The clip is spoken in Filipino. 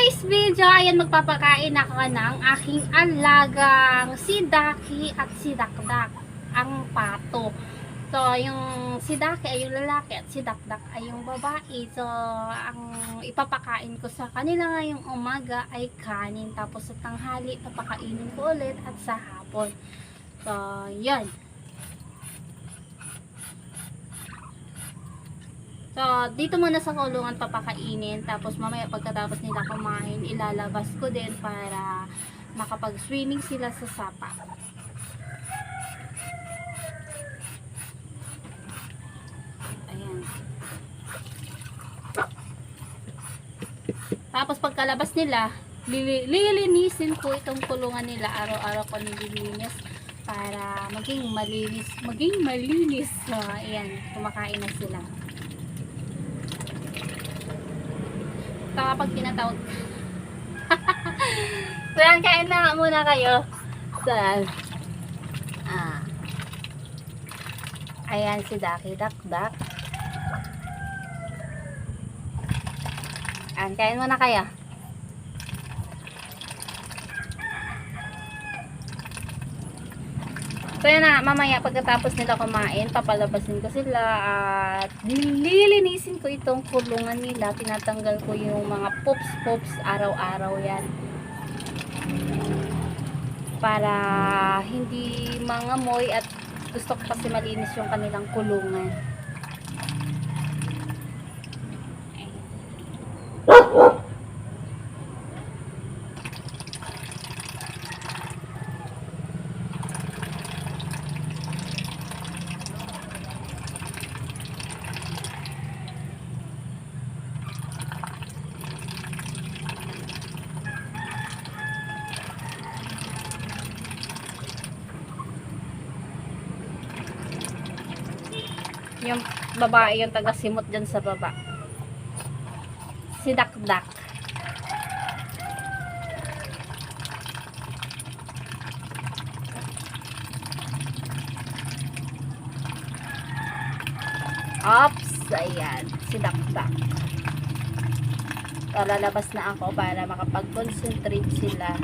today's video, ayan magpapakain ako ng aking alagang si Daki at si Dakdak, ang pato. So, yung si Daki ay yung lalaki at si Dakdak ay yung babae. So, ang ipapakain ko sa kanila ngayong umaga ay kanin. Tapos sa tanghali, papakainin ko ulit at sa hapon. So, yan. So, dito muna sa kulungan papakainin. Tapos mamaya pagkatapos nila kumain, ilalabas ko din para makapag-swimming sila sa sapa. Ayan. Tapos pagkalabas nila, lili- lilinisin ko itong kulungan nila. Araw-araw ko nililinis para maging malinis. Maging malinis. So, ayan. Kumakain na sila. Saka pag tinatawag Ayan, kain na muna kayo. Saan? Ah. Ayan si Daki Dak Dak. Ayan, kain muna kayo. So yan na, mamaya pagkatapos nila kumain, papalabasin ko sila at lilinisin ko itong kulungan nila. Tinatanggal ko yung mga pops-pops araw-araw yan. Para hindi mangamoy at gusto ko kasi malinis yung kanilang kulungan. Yung babae yung taga-simot dyan sa baba. Si Dakdak. Ops! Ayan. Si Dakdak. Lalabas na ako para makapag-concentrate sila